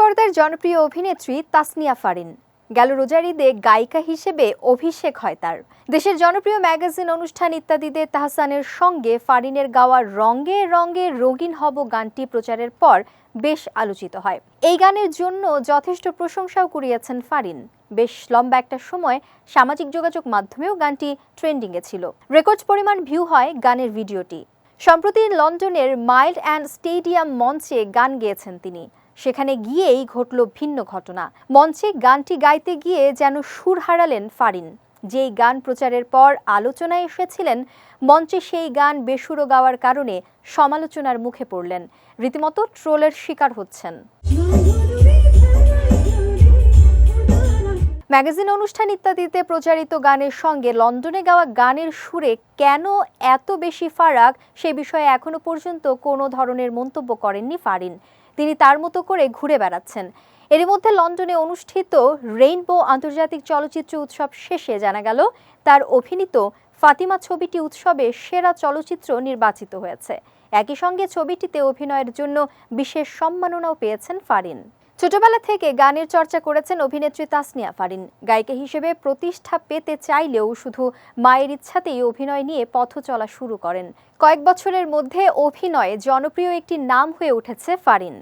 পর্দার জনপ্রিয় অভিনেত্রী তাসনিয়া ফারিন। গেল রোজার ঈদে গায়িকা হিসেবে অভিষেক হয় তার। দেশের জনপ্রিয় ম্যাগাজিন অনুষ্ঠান ইত্যাদিতে তাহসানের সঙ্গে ফারিনের গাওয়া রঙ্গে রঙ্গে রঙিন হব গানটি প্রচারের পর বেশ আলোচিত হয়। এই গানের জন্য যথেষ্ট প্রশংসাও কুড়িয়েছেন ফারিন। বেশ লম্বা একটা সময় সামাজিক যোগাযোগ মাধ্যমেও গানটি ট্রেন্ডিংয়ে ছিল। রেকর্ড পরিমাণ ভিউ হয় গানের ভিডিওটি। সম্প্রতি লন্ডনের মাইল্ড অ্যান্ড স্টেডিয়াম মঞ্চে গান গেয়েছেন তিনি। সেখানে গিয়েই ঘটল ভিন্ন ঘটনা। মঞ্চে গানটি গাইতে গিয়ে যেন সুর হারালেন ফারিন। যেই গান প্রচারের পর আলোচনায় এসেছিলেন, মঞ্চে সেই গান বেসুরো গাওয়ার কারণে সমালোচনার মুখে পড়লেন। রীতিমতো ট্রোলের শিকার হচ্ছেন। ম্যাগাজিন অনুষ্ঠান ইত্যাদিতে প্রচারিত গানের সঙ্গে লন্ডনে গাওয়া গানের সুরে কেন এত বেশি ফারাক, সে বিষয়ে এখনও পর্যন্ত কোনো ধরনের মন্তব্য করেননি ফারিন। তিনি তার মতো করে ঘুরে বেড়াচ্ছেন। এর মধ্যে লন্ডনে অনুষ্ঠিত রেইনবো আন্তর্জাতিক চলচ্চিত্র উৎসব শেষে জানা গেল, তার অভিনীত ফাতিমা ছবিটি উৎসবে সেরা চলচ্চিত্র নির্বাচিত হয়েছে। একই সঙ্গে ছবিটিতে অভিনয়ের জন্য বিশেষ সম্মাননাও পেয়েছেন ফারিন। ছোটবেলা থেকে গানের চর্চা করেছেন অভিনেত্রী তাসনিয়া ফারিন। গায়িকা হিসেবে প্রতিষ্ঠা পেতে চাইলেও শুধু মায়ের ইচ্ছাতেই অভিনয় নিয়ে পথ চলা শুরু করেন। কয়েক বছরের মধ্যে অভিনয়ে জনপ্রিয় একটি নাম হয়ে উঠেছে ফারিন।